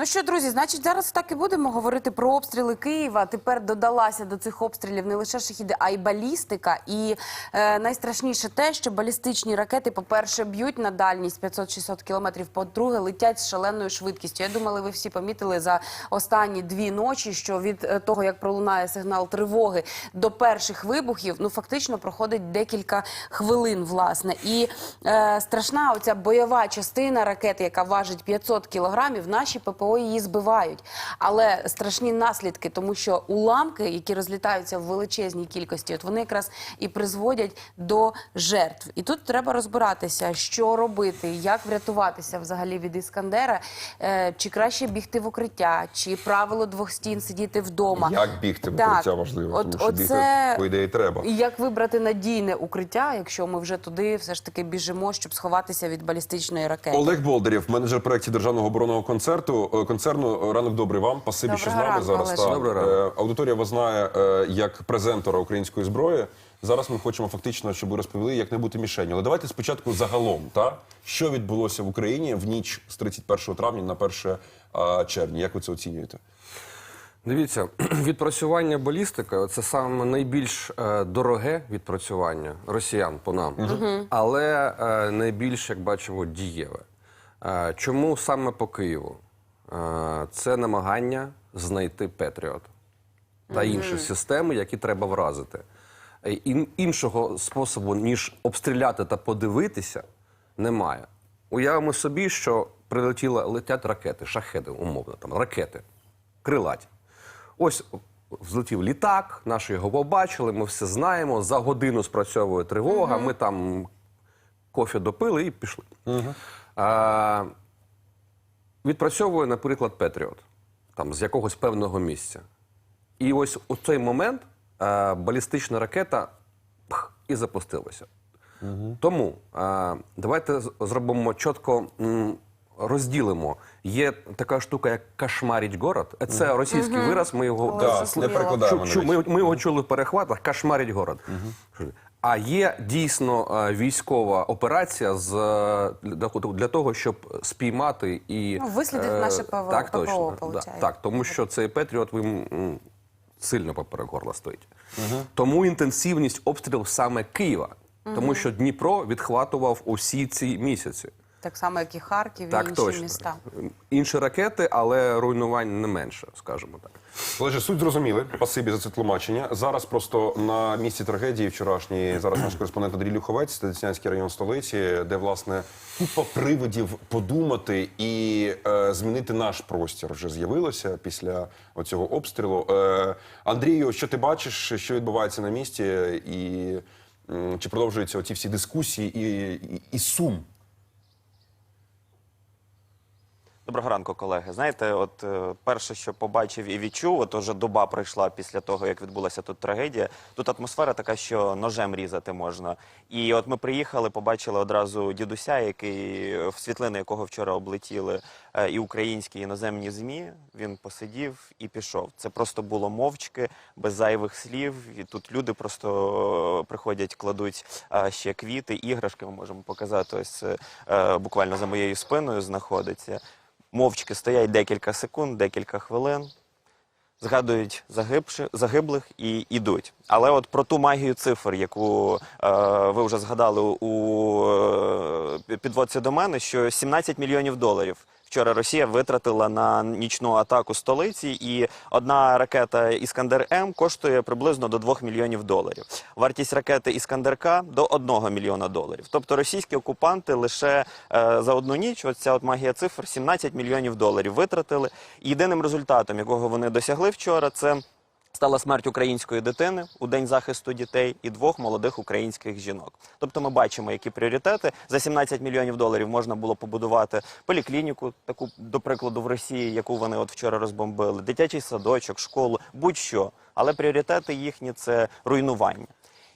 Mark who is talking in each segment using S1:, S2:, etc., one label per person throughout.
S1: Ну що, друзі, значить, зараз так і будемо говорити про обстріли Києва. Тепер додалася до цих обстрілів не лише шахіди, а й балістика. І е, найстрашніше те, що балістичні ракети, по-перше, б'ють на дальність 500-600 кілометрів, по-друге, летять з шаленою швидкістю. Я думала, ви всі помітили за останні дві ночі, що від е, того, як пролунає сигнал тривоги до перших вибухів, ну фактично проходить декілька хвилин, власне. І е, страшна оця бойова частина ракети, яка важить 500 кілограмів, наші ППО її збивають. Але страшні наслідки, тому що уламки, які розлітаються в величезній кількості, от вони якраз і призводять до жертв. І тут треба розбиратися, що робити, як врятуватися взагалі від іскандера, е, чи краще бігти в укриття, чи правило двох стін сидіти вдома.
S2: Як бігти в
S1: Так.
S2: укриття важливо,
S1: От-
S2: тому що бігти, по ідеї, треба.
S1: І як вибрати надійне укриття, якщо ми вже туди все ж таки біжимо, щоб сховатися від балістичної ракети?
S2: Олег Болдарєв, менеджер проєктів державного оборонного концерту е, концерну. Ранок добрий вам. Спасибі, що з нами
S1: ранку,
S2: зараз.
S3: Ранку.
S2: Е, Аудиторія вас знає е, як презентора української зброї. Зараз ми хочемо фактично, щоб ви розповіли, як не бути мішенью. Але давайте спочатку загалом, та що відбулося в Україні в ніч з 31 травня на 1 е, червня. Як ви це оцінюєте?
S3: Дивіться, відпрацювання балістики це саме найбільш е, дороге відпрацювання росіян по нам, але е, найбільш, як бачимо, дієве. Е, чому саме по Києву? Е, це намагання знайти Петріот та інші системи, які треба вразити. Е, ін- іншого способу, ніж обстріляти та подивитися, немає. Уявимо собі, що прилетіли, летять ракети, шахеди, умовно, там ракети, крилаті. Ось взлетів літак, наші його побачили, ми все знаємо. За годину спрацьовує тривога, ми там кофе допили і пішли. А, відпрацьовує, наприклад, Петріот там, з якогось певного місця. І ось у цей момент а, балістична ракета пх, і запустилася. Тому а, давайте зробимо чітко. м, Розділимо. Є така штука, як кошмарить город. Це російський вираз. Ми його
S2: не перекладаємо.
S3: Чу, чу,
S2: навіть.
S3: ми, ми його чули в перехватах, кошмарить город. А є дійсно е, військова операція з е, для, для того, щоб спіймати і
S1: Ну, вислідити
S3: е,
S1: наше ПВО,
S3: Так,
S1: ППО,
S3: точно. Да, так, тому що цей Петріот він сильно поперек горла стоїть. Тому інтенсивність обстрілів саме Києва, тому що Дніпро відхватував усі ці місяці.
S1: Так само, як і Харків і
S3: Так,
S1: інші
S3: точно.
S1: міста.
S3: Інші ракети, але руйнувань не менше, скажімо так.
S2: Олеже, суть зрозуміли. Спасибі за це тлумачення. Зараз просто на місці трагедії вчорашньої зараз наш кореспондент Андрій Люховець, це Деснянський район столиці, де власне купа приводів подумати і е, змінити наш простір вже з'явилося після оцього обстрілу. Е, Андрію, що ти бачиш, що відбувається на місці, і м, чи продовжуються оці всі дискусії і, і, і сум?
S4: Доброго ранку, колеги. Знаєте, от е, перше, що побачив і відчув, от уже доба пройшла після того, як відбулася тут трагедія. Тут атмосфера така, що ножем різати можна. І от ми приїхали, побачили одразу дідуся, який в світлини якого вчора облетіли е, і українські і іноземні змі. Він посидів і пішов. Це просто було мовчки, без зайвих слів. І тут люди просто е, приходять, кладуть ще квіти, іграшки. Ми можемо показати. Ось буквально за моєю спиною знаходиться мовчки стоять декілька секунд, декілька хвилин, згадують загибши, загиблих і йдуть. Але от про ту магію цифр, яку е, ви вже згадали у е, підводці до мене, що 17 мільйонів доларів. Вчора Росія витратила на нічну атаку столиці, і одна ракета Іскандер М коштує приблизно до 2 мільйонів доларів. Вартість ракети Іскандер К до 1 мільйона доларів. Тобто російські окупанти лише е, за одну ніч, оця от магія цифр, 17 мільйонів доларів витратили. І єдиним результатом, якого вони досягли вчора, це стала смерть української дитини у день захисту дітей і двох молодих українських жінок. Тобто, ми бачимо, які пріоритети за 17 мільйонів доларів можна було побудувати поліклініку, таку до прикладу в Росії, яку вони от вчора розбомбили, дитячий садочок, школу, будь-що. Але пріоритети їхні це руйнування.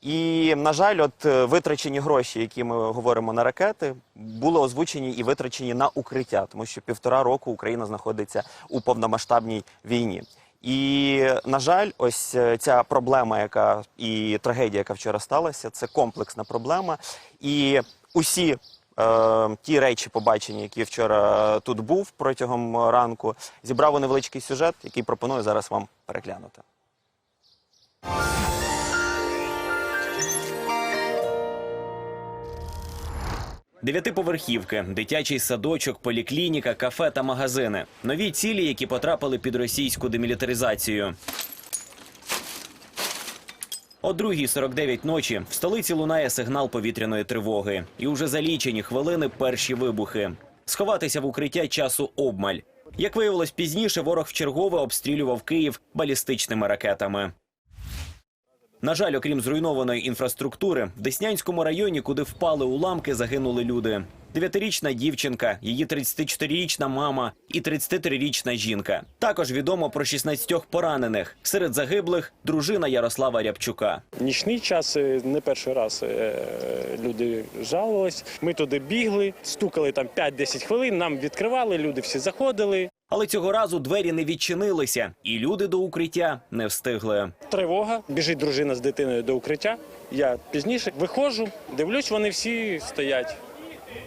S4: І, на жаль, от е, витрачені гроші, які ми говоримо на ракети, були озвучені і витрачені на укриття, тому що півтора року Україна знаходиться у повномасштабній війні. І на жаль, ось е, ця проблема, яка і трагедія, яка вчора сталася, це комплексна проблема. І усі е, ті речі побачені, які вчора тут був протягом ранку, зібрав у невеличкий сюжет, який пропоную зараз вам переглянути.
S5: Дев'ятиповерхівки, дитячий садочок, поліклініка, кафе та магазини. Нові цілі, які потрапили під російську демілітаризацію. О 2.49 ночі в столиці лунає сигнал повітряної тривоги. І уже за лічені хвилини перші вибухи. Сховатися в укриття часу обмаль. Як виявилось пізніше, ворог вчергове обстрілював Київ балістичними ракетами. На жаль, окрім зруйнованої інфраструктури, в Деснянському районі, куди впали уламки, загинули люди. Дев'ятирічна дівчинка, її 34-річна мама і 33-річна жінка. Також відомо про 16 поранених. Серед загиблих дружина Ярослава Рябчука.
S6: Нічний час е, не перший раз е, люди жалувались. Ми туди бігли, стукали там 5-10 хвилин, нам відкривали, люди всі заходили.
S5: Але цього разу двері не відчинилися, і люди до укриття не встигли.
S6: Тривога, біжить дружина з дитиною до укриття. Я пізніше виходжу, дивлюсь, вони всі стоять.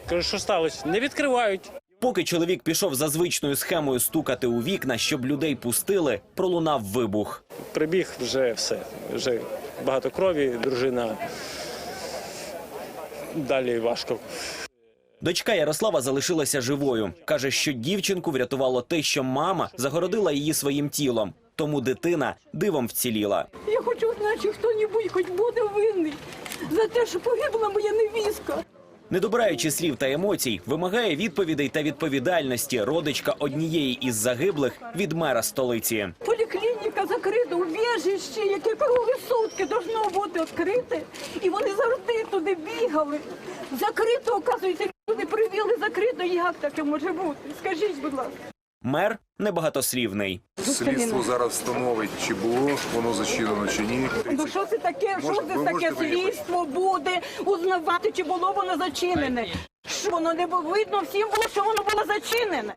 S6: Кажу, що сталося? Не відкривають.
S5: Поки чоловік пішов за звичною схемою стукати у вікна, щоб людей пустили, пролунав вибух.
S6: Прибіг вже все. Вже багато крові, дружина. Далі важко.
S5: Дочка Ярослава залишилася живою. Каже, що дівчинку врятувало те, що мама загородила її своїм тілом. Тому дитина дивом вціліла.
S7: Я хочу знати, чи хто-небудь хоч буде винний за те, що погибла моя невістка.
S5: Не добираючи слів та емоцій, вимагає відповідей та відповідальності родичка однієї із загиблих від мера столиці.
S7: Поліклініка закрита, убіжище, яке круги сутки должно бути відкрите. І вони завжди туди бігали. Закрито, оказується, люди привіли закрито. Як таке може бути? Скажіть, будь ласка.
S5: Мер небагатослівний.
S8: Слідство зараз встановить, чи було воно зачинено, чи ні.
S7: Ну що це таке? Що це таке слідство буде узнавати, чи було воно зачинене? Що воно не було видно, всім було, що воно було зачинене.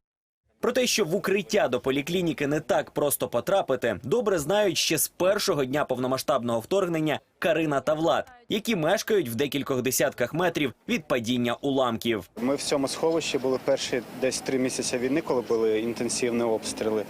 S5: Про те, що в укриття до поліклініки не так просто потрапити, добре знають ще з першого дня повномасштабного вторгнення Карина та Влад, які мешкають в декількох десятках метрів від падіння уламків.
S9: Ми в цьому сховищі були перші десь три місяці війни, коли були інтенсивні обстріли.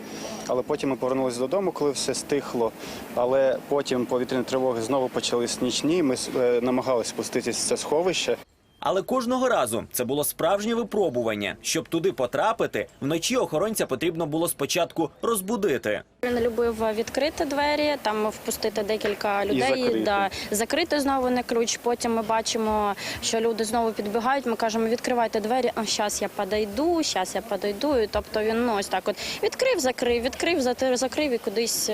S9: Але потім ми повернулися додому, коли все стихло. Але потім повітряні тривоги знову почались нічні. Ми е, намагалися спуститися в це сховище.
S5: Але кожного разу це було справжнє випробування. Щоб туди потрапити, вночі охоронця потрібно було спочатку розбудити.
S10: Він любив відкрити двері, там впустити декілька людей,
S9: закрити.
S10: да, закрити знову на ключ. Потім ми бачимо, що люди знову підбігають. Ми кажемо, відкривайте двері. А зараз я подойду, зараз я подойду. І, тобто він ну, ось так от відкрив, закрив, відкрив, затир- закрив і кудись.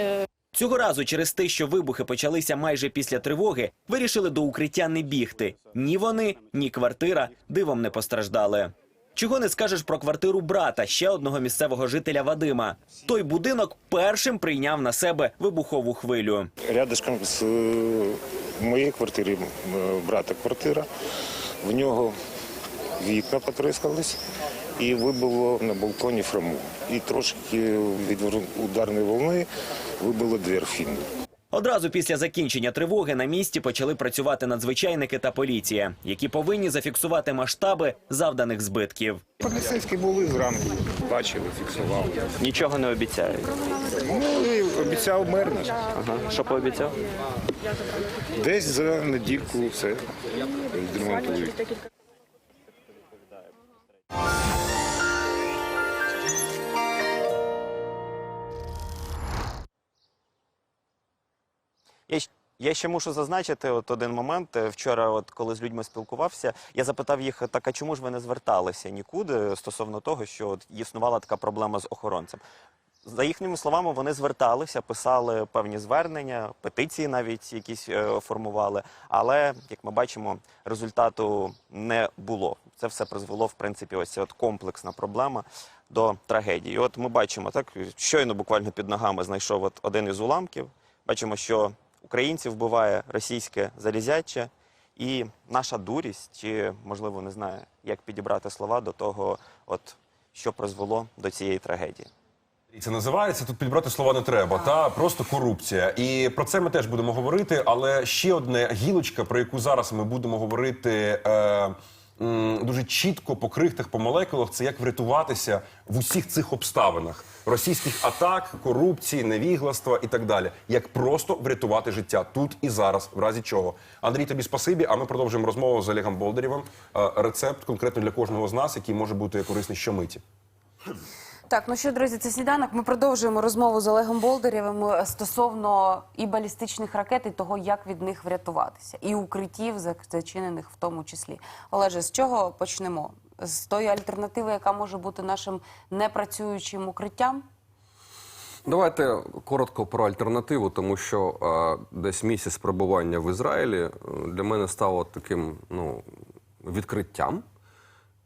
S5: Цього разу через те, що вибухи почалися майже після тривоги, вирішили до укриття не бігти. Ні вони, ні квартира дивом не постраждали. Чого не скажеш про квартиру брата, ще одного місцевого жителя Вадима. Той будинок першим прийняв на себе вибухову хвилю.
S8: Рядышком з е, моєї квартири, е, брата квартира, в нього вікна потрескались і вибило на балконі фраму. І трошки від ударної волни вибило двір фінну.
S5: Одразу після закінчення тривоги на місці почали працювати надзвичайники та поліція, які повинні зафіксувати масштаби завданих збитків.
S8: Поліцейські були зранку, бачили, фіксували.
S4: Нічого не обіцяють.
S8: Ну і обіцяв мер наш.
S4: Ага. Що пообіцяв?
S8: Десь за недільку все відремонтують.
S4: Я, ще мушу зазначити от один момент. Е, Вчора, от коли з людьми спілкувався, я запитав їх, так а чому ж ви не зверталися нікуди стосовно того, що от існувала така проблема з охоронцем. За їхніми словами, вони зверталися, писали певні звернення, петиції навіть якісь е, формували. Але як ми бачимо, результату не було. Це все призвело, в принципі, ось от комплексна проблема до трагедії. От ми бачимо, так щойно буквально під ногами знайшов от один із уламків. Бачимо, що українців вбиває російське залізяче, і наша дурість, чи можливо не знаю, як підібрати слова до того, от що призвело до цієї трагедії.
S2: Це називається тут підбрати слова не треба, та просто корупція. І про це ми теж будемо говорити. Але ще одне гілочка, про яку зараз ми будемо говорити е, м, дуже чітко по крихтах, по молекулах, це як врятуватися в усіх цих обставинах російських атак, корупції, невігластва і так далі. Як просто врятувати життя тут і зараз, в разі чого. Андрій, тобі спасибі. А ми продовжуємо розмову з Олегом Болдерєвим. Е, рецепт конкретно для кожного з нас, який може бути корисний щомиті.
S1: Так, ну що, друзі, це сніданок. Ми продовжуємо розмову з Олегом Болдирєвим е, стосовно і балістичних ракет, і того, як від них врятуватися, і укриттів, зачинених в тому числі. Олеже, з чого почнемо? З тої альтернативи, яка може бути нашим непрацюючим укриттям?
S3: Давайте коротко про альтернативу, тому що е, десь місяць перебування в Ізраїлі е, для мене стало таким ну, відкриттям.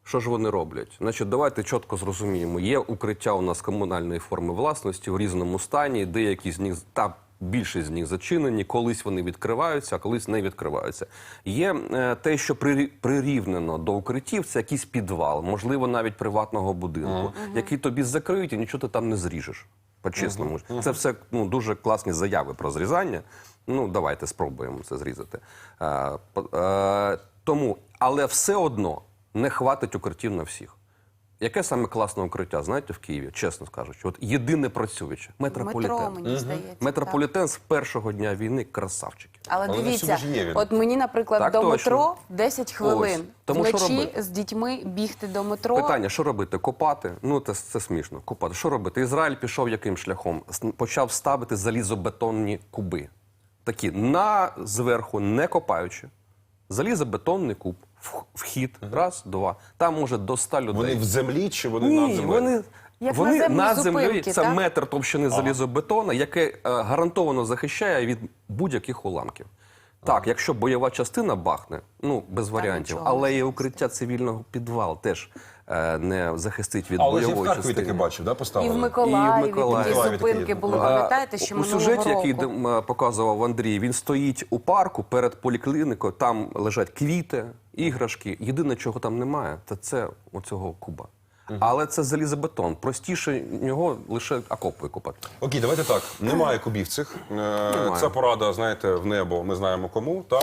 S3: Що ж вони роблять? Значить, давайте чітко зрозуміємо. Є укриття у нас комунальної форми власності в різному стані. Деякі з них та більшість з них зачинені, колись вони відкриваються, а колись не відкриваються. Є е, те, що прирі- прирівнено до укриттів, це якийсь підвал, можливо, навіть приватного будинку, який тобі закриють і нічого ти там не зріжеш. По-чесному. Це все ну, дуже класні заяви про зрізання. Ну, давайте спробуємо це зрізати. Е, е, тому, але все одно не хватить укриттів на всіх. Яке саме класне укриття, знаєте, в Києві, чесно скажучи, от єдине працююче метрополітен.
S1: Метро, мені здається. так.
S3: Метрополітен з першого дня війни красавчики.
S1: Але,
S2: Але
S1: дивіться, от мені, наприклад,
S3: Так
S1: до
S3: точно.
S1: метро 10 хвилин.
S3: Ось. Тому що
S1: Вночі
S3: робити?
S1: з дітьми бігти до метро.
S3: Питання: що робити? Копати? Ну це, це смішно. Копати. Що робити? Ізраїль пішов яким шляхом? Почав ставити залізобетонні куби. Такі на зверху, не копаючи. Залізобетонний куб. В- Вхід, раз, два. Там може до 100 людей.
S2: Вони в землі чи вони
S3: Ні,
S2: над землею?
S3: вони,
S1: Як
S3: вони
S1: наземні
S3: на землі.
S1: зупинки,
S3: Це
S1: так?
S3: метр товщини залізобетона, яке е, гарантовано захищає від будь-яких уламків. Так, якщо бойова частина бахне, ну без варіантів,
S1: нічого
S3: але і укриття цивільного підвал теж е, не захистить від
S2: Але ж я в
S3: бойової
S2: Харкові
S3: частини.
S2: таке бачив, да,
S1: І
S2: поставили?
S1: в Миколаєві,
S3: І в Миколаєві.
S1: такі зупинки
S2: такі,
S1: були. Пам'ятаєте, що
S3: у
S1: минулого
S3: сюжеті, який
S1: року?
S3: де- показував Андрій, він стоїть у парку перед полікліникою. Там лежать квіти, іграшки. Єдине, чого там немає, це це оцього куба. Але це залізобетон. Простіше нього лише окоп викопати.
S2: Окей, давайте так. Немає кубів цих. Е, Це порада, знаєте, в небо. Ми знаємо кому. Та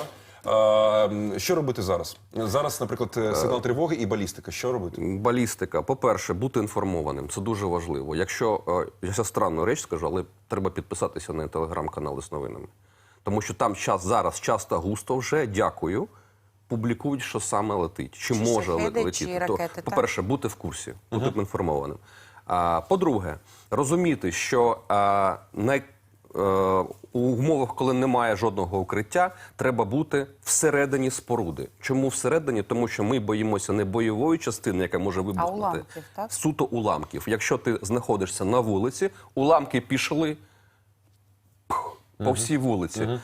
S2: Е, що робити зараз? Зараз, наприклад, е, сигнал тривоги і балістика. Що робити?
S3: Балістика, по-перше, бути інформованим. Це дуже важливо. Якщо е, я зараз странну реч скажу, але треба підписатися на телеграм-канали з новинами. Тому що там час зараз часто густо вже дякую. Публікують, що саме летить, чи,
S1: Чи
S3: може
S1: шахеди,
S3: летіти.
S1: чи ракети, так?
S3: по-перше, бути в курсі, бути інформованим. А, по-друге, розуміти, що а, най, е, у умовах, коли немає жодного укриття, треба бути всередині споруди. Чому всередині? Тому що ми боїмося не бойової частини, яка може вибухнути,
S1: уламків, так?
S3: суто уламків. Якщо ти знаходишся на вулиці, уламки пішли по всій вулиці.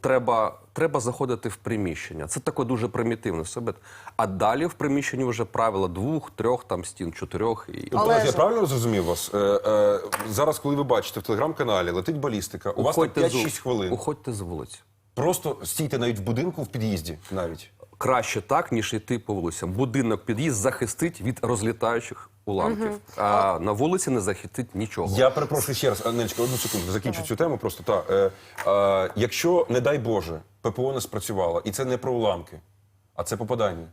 S3: Треба, треба заходити в приміщення. Це таке дуже примітивне себе. А далі в приміщенні вже правила двох, трьох там стін, чотирьох. І...
S2: Тобто, я правильно зрозумів вас? Е, е, зараз, коли ви бачите в телеграм-каналі, летить балістика, у вас там
S3: Уходьте з-
S2: 5-6 хвилин.
S3: Уходьте з вулиці.
S2: Просто стійте навіть в будинку в під'їзді навіть.
S3: Краще так, ніж йти по вулицям. Будинок під'їзд захистить від розлітаючих уламків. А на вулиці не захистить нічого.
S2: Я перепрошую ще раз, Нелечка, одну секунду, закінчу цю тему. Просто та е, е, якщо, не дай Боже, ППО не спрацювало, і це не про уламки, а це попадання.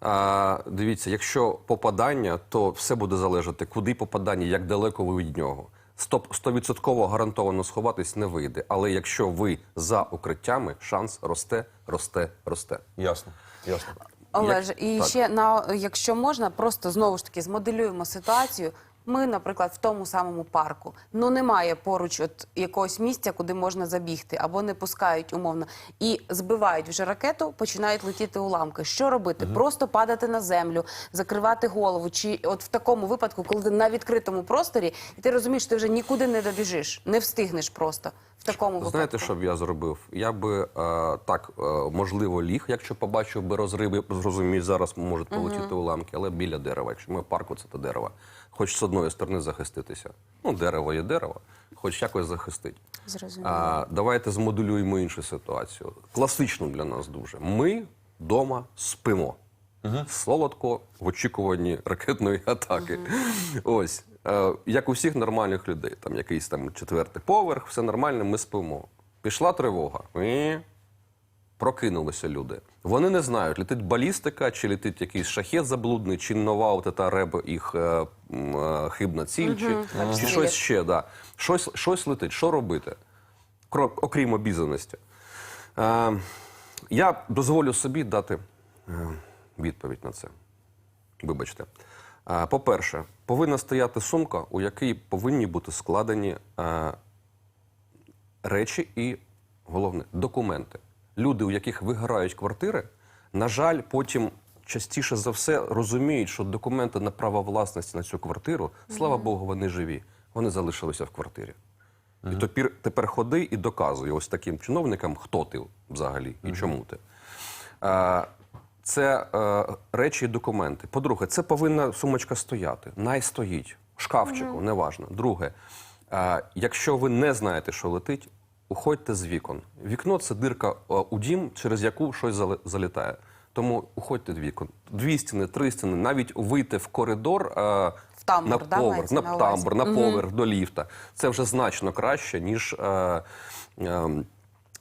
S3: А, дивіться, якщо попадання, то все буде залежати, куди попадання, як далеко ви від нього. Стоп, стовідсотково гарантовано сховатись не вийде. Але якщо ви за укриттями, шанс росте, росте, росте.
S2: Ясно, ясно.
S1: Олеже, і
S3: Так.
S1: ще на якщо можна, просто знову ж таки змоделюємо ситуацію. Ми, наприклад, в тому самому парку. Ну немає поруч от якогось місця, куди можна забігти, або не пускають умовно. І збивають вже ракету, починають летіти уламки. Що робити? Просто падати на землю, закривати голову. Чи от в такому випадку, коли ти на відкритому просторі, і ти розумієш, ти вже нікуди не добіжиш, не встигнеш просто в такому випадку.
S3: Знаєте, що б я зробив? Я би е, так, е, можливо, ліг, якщо побачив би розриви, зрозумію, зараз можуть полетіти уламки, але біля дерева. Якщо ми в парку, це то дерево. Хоч це одної сторони захиститися. Ну, дерево є дерево, хоч якось захистить.
S1: Зрозуміло.
S3: А, давайте змоделюємо іншу ситуацію. Класичну для нас дуже. Ми вдома спимо. Солодко в очікуванні ракетної атаки. Ось. Е, як у всіх нормальних людей, там якийсь там четвертий поверх, все нормально, ми спимо. Пішла тривога. І прокинулися люди. Вони не знають, летить балістика, чи летить якийсь шахет заблудний, чи нова от та реб їх е, е, хибна ціль, чи, чи щось ще. Да. Щось, щось летить. Що робити? Кро- окрім обізнаності. Е, я дозволю собі дати е, відповідь на це. Вибачте. Е, По-перше, повинна стояти сумка, у якій повинні бути складені е, речі і, головне, документи. Люди, у яких вигорають квартири, на жаль, потім частіше за все розуміють, що документи на право власності на цю квартиру, слава Богу, вони живі. Вони залишилися в квартирі. І тепер, тепер ходи і доказуй ось таким чиновникам, хто ти взагалі і чому ти. Е, це е, речі і документи. По-друге, це повинна сумочка стояти. Най стоїть. Шкафчику, неважно. Друге, е, якщо ви не знаєте, що летить, уходьте з вікон. Вікно це дирка е, у дім, через яку щось залітає. Тому уходьте з вікон. Дві стіни, три стіни, навіть вийти в коридор е,
S1: В тамбур,
S3: на
S1: да,
S3: поверх, на
S1: на
S3: тамбур, на поверх до ліфта. Це вже значно краще, ніж. Е, е,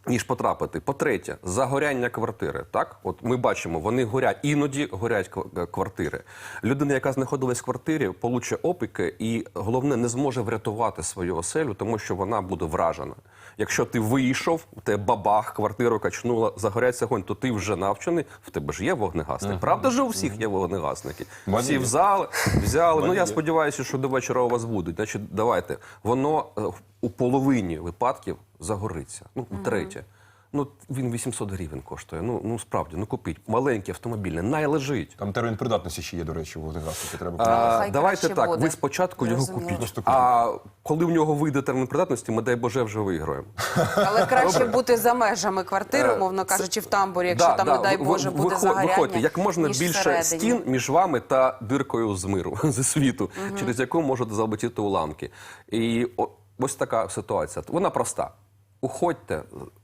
S3: ніж потрапити. По-третє, загоряння квартири. Так, от ми бачимо, вони горять, іноді горять квартири. Людина, яка знаходилась в квартирі, получить опіки і головне не зможе врятувати свою оселю, тому що вона буде вражена. Якщо ти вийшов, у тебе бабах, квартиру качнула, загоряється огонь, то ти вже навчений. В тебе ж є вогнегасник. Правда ж у всіх є вогнегасники?
S2: мене
S3: Всі взяли, взяли. Ну я сподіваюся, що до вечора у вас будуть. Значить, давайте. Воно е, у половині випадків загориться. Ну, третє. Ну, він 800 гривень коштує. Ну, ну справді, ну купіть. Маленький автомобільний, най лежить.
S2: Там термін придатності ще є, до речі, у вогнегасники. Треба
S3: А,
S1: хай
S3: давайте
S1: краще
S3: так,
S1: буде.
S3: ви спочатку його купіть.
S2: Просто купіть.
S3: А коли в нього вийде термін придатності, ми дай Боже вже виграємо.
S1: Але краще бути за межами квартири,
S3: Е,
S1: умовно кажучи, в тамбурі, якщо там, не дай
S3: ви-
S1: Боже, буде
S3: виход-
S1: загоряння.
S3: Виходьте, як можна
S1: ніж
S3: більше
S1: всередині.
S3: стін між вами та диркою з миру, зі світу, через яку можуть залетіти уламки. І о- ось така ситуація. Вона проста. Уходьте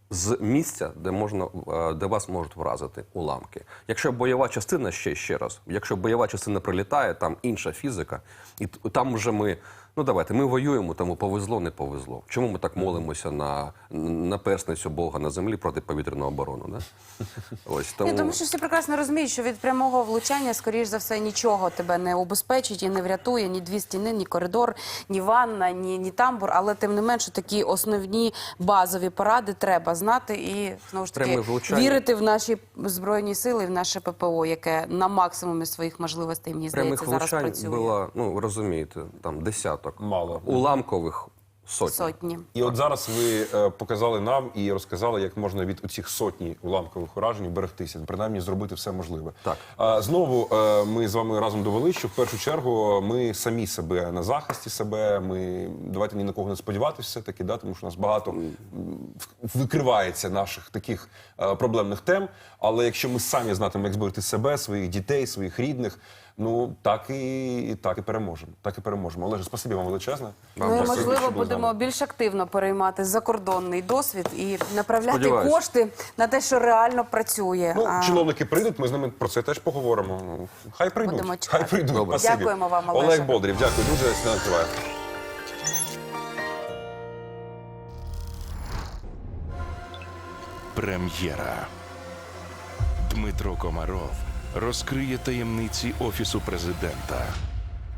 S3: з місця, де можна е, де вас можуть вразити уламки. Якщо бойова частина ще ще раз, якщо бойова частина прилітає, там інша фізика, і там вже ми. Ну давайте, ми воюємо, тому повезло, не повезло. Чому ми так молимося на, на персницю Бога на землі проти повітряної оборони? Да? Ось тому.
S1: Ні, тому що всі прекрасно розуміють, що від прямого влучання, скоріш за все, нічого тебе не убезпечить і не врятує ні дві стіни, ні коридор, ні ванна, ні, ні тамбур. Але тим не менше такі основні базові поради треба знати і знову ж таки
S3: влучання.
S1: вірити в наші збройні сили, в наше ППО, яке на максимумі своїх можливостей мені здається зараз працює.
S3: було, ну розумієте, там десяток.
S2: Мало.
S3: Уламкових сотні.
S1: Сотні.
S2: І от зараз ви е, показали нам і розказали, як можна від оцих сотні уламкових уражень берегтися, принаймні зробити все можливе.
S3: Так.
S2: А, знову е, ми з вами разом довели, що в першу чергу ми самі себе на захисті себе. Ми давайте ні на кого не сподіватися, все таки, да, тому що у нас багато м, в- викривається наших таких е, проблемних тем. Але якщо ми самі знатимемо, як зберегти себе, своїх дітей, своїх рідних. Ну так і так і переможемо. Так і переможемо. Олеже, спасибі вам величезне.
S1: Ну і
S2: Спасибі,
S1: можливо
S2: були з нами.
S1: будемо більш активно переймати закордонний досвід і направляти
S3: Сподіваюсь.
S1: кошти на те, що реально працює.
S2: Ну,
S1: А,
S2: чиновники прийдуть, ми з ними про це теж поговоримо. Ну, Хай прийдуть.
S1: Будемо чекати.
S2: Хай прийдуть.
S3: Добре.
S2: Спасибі.
S1: Дякуємо вам, Олеже.
S2: Олег Болдрів, дякую дуже. Сніданок триває.
S11: Прем'єра. Дмитро Комаров розкриє таємниці Офісу президента,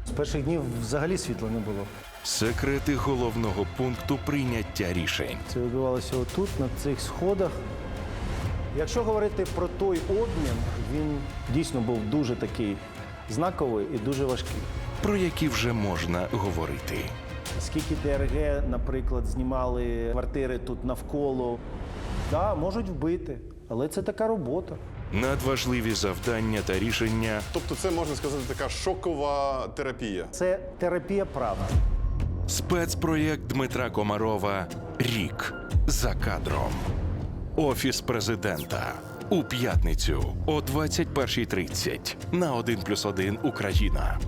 S12: З перших днів взагалі світла не було.
S11: секрети головного пункту прийняття рішень.
S12: Це відбувалося отут, на цих сходах. Якщо говорити про той обмін, він дійсно був дуже такий знаковий і дуже важкий.
S11: про які вже можна говорити.
S12: Скільки ДРГ, наприклад, знімали квартири тут навколо, да, можуть вбити, але це така робота.
S11: Надважливі завдання та рішення
S13: Тобто, це можна сказати така шокова терапія.
S12: Це терапія права.
S11: спецпроєкт Дмитра Комарова Рік за кадром. Офіс президента у п'ятницю о 21.30 на 1+,1 Україна.